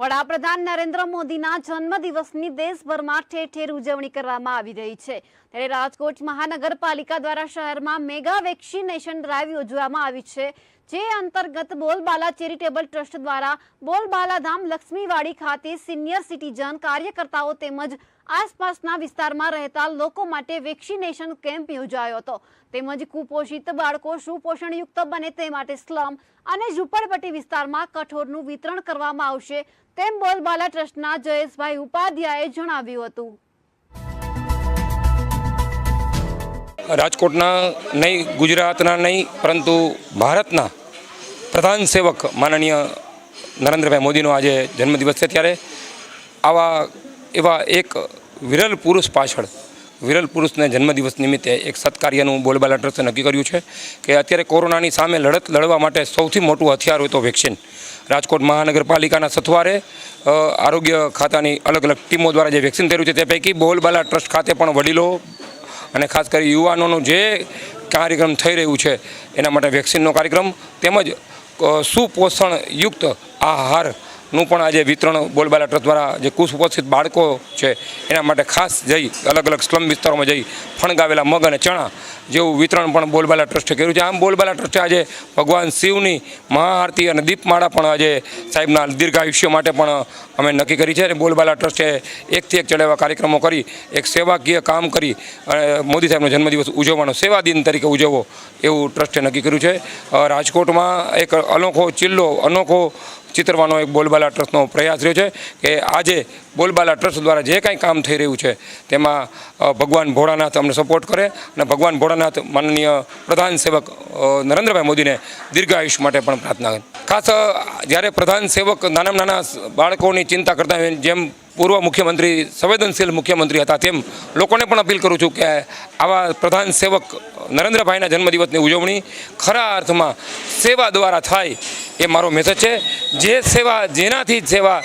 વડાપ્રધાન નરેન્દ્ર મોદીના જન્મદિવસની દેશભરમાં ઠેર ઠેર ઉજવણી કરવામાં આવી રહી છે. ત્યારે રાજકોટ મહાનગરપાલિકા દ્વારા શહેરમાં મેગા વેક્સિનેશન ડ્રાઈવ યોજવામાં આવી છે. જે અંતર્ગત બોલબાલા ચેરિટેબલ ટ્રસ્ટ દ્વારા બોલબાલા ધામ લક્ષ્મીવાડી ખાતે સિનિયર સિટીઝન કાર્યકર્તાઓ તેમજ આસપાસના વિસ્તારમાં રહેતા લોકો માટે વેક્સિનેશન કેમ્પ યોજાયો હતો. તેમજ કુપોષિત બાળકો સુપોષણયુક્ત બને તે માટે સ્લમ અને ઝુંપડપટ્ટી વિસ્તારમાં કઠોળનું વિતરણ કરવામાં આવશે તેમ બોલબાલા ટ્રસ્ટના જયેશભાઈ ઉપાધ્યાયે જણાવ્યું હતું. રાજકોટના નહીં, ગુજરાતના નહીં, પરંતુ ભારતના પ્રધાન સેવક માનનીય નરેન્દ્રભાઈ મોદીનો આજે જન્મદિવસ છે ત્યારે આવા એવા એક વિરલ પુરુષ પાછળ, વિરલ પુરુષને જન્મદિવસ નિમિત્તે એક સત્કાર્યનું બોલબાલા ટ્રસ્ટે નક્કી કર્યું છે કે અત્યારે કોરોનાની સામે લડત લડવા માટે સૌથી મોટું હથિયાર હોય તો વેક્સિન. રાજકોટ મહાનગરપાલિકાના સથવારે આરોગ્ય ખાતાની અલગ અલગ ટીમો દ્વારા જે વેક્સિન થયું છે તે પૈકી બોલબાલા ટ્રસ્ટ ખાતે પણ વડીલો અને ખાસ કરી યુવાનોનું જે કાર્યક્રમ થઈ રહ્યું છે, એના માટે વેક્સિનનો કાર્યક્રમ તેમજ સુપોષણયુક્ત આહારનું પણ આજે વિતરણ બોલબાલા ટ્રસ્ટ દ્વારા જે કુપોષિત બાળકો છે, એના માટે ખાસ જઈ, અલગ અલગ સ્લમ વિસ્તારોમાં જઈ ફણગાવેલા મગ અને ચણા જેવું વિતરણ પણ બોલબાલા ટ્રસ્ટે કર્યું છે. આમ બોલબાલા ટ્રસ્ટે આજે ભગવાન શિવની મહાઆરતી અને દીપમાળા પણ આજે સાહેબના દીર્ઘાયુષ્ય માટે પણ અમે નક્કી કરી છે અને બોલબાલા ટ્રસ્ટે એકથી એક ચડાવવા કાર્યક્રમો કરી, એક સેવાકીય કામ કરી, અને મોદી સાહેબનો જન્મદિવસ ઉજવવાનો સેવા દિન તરીકે ઉજવવો એવું ટ્રસ્ટે નક્કી કર્યું છે. રાજકોટમાં એક અનોખો ચિલ્લો, અનોખો ચિતરવાનો એક બોલબાલા ટ્રસ્ટનો પ્રયાસ રહ્યો છે કે આજે બોલબાલા ટ્રસ્ટ દ્વારા જે કાંઈ કામ થઈ રહ્યું છે તેમાં ભગવાન ભોળાનાથ અમને સપોર્ટ કરે અને ભગવાન ભોળાનાથ માનનીય પ્રધાન સેવક નરેન્દ્રભાઈ મોદીને દીર્ઘાયુષ માટે પણ પ્રાર્થના કરી. ખાસ જ્યારે પ્રધાન સેવક નાનામાં નાના બાળકોની ચિંતા કરતા જેમ પૂર્વ મુખ્યમંત્રી, સંવેદનશીલ મુખ્યમંત્રી હતા, તેમ લોકોને પણ અપીલ કરું છું કે આવા પ્રધાન સેવક નરેન્દ્રભાઈના જન્મદિવસની ઉજવણી ખરા અર્થમાં સેવા દ્વારા થાય એ મારો મેસેજ છે. જે સેવા જેનાથી સેવા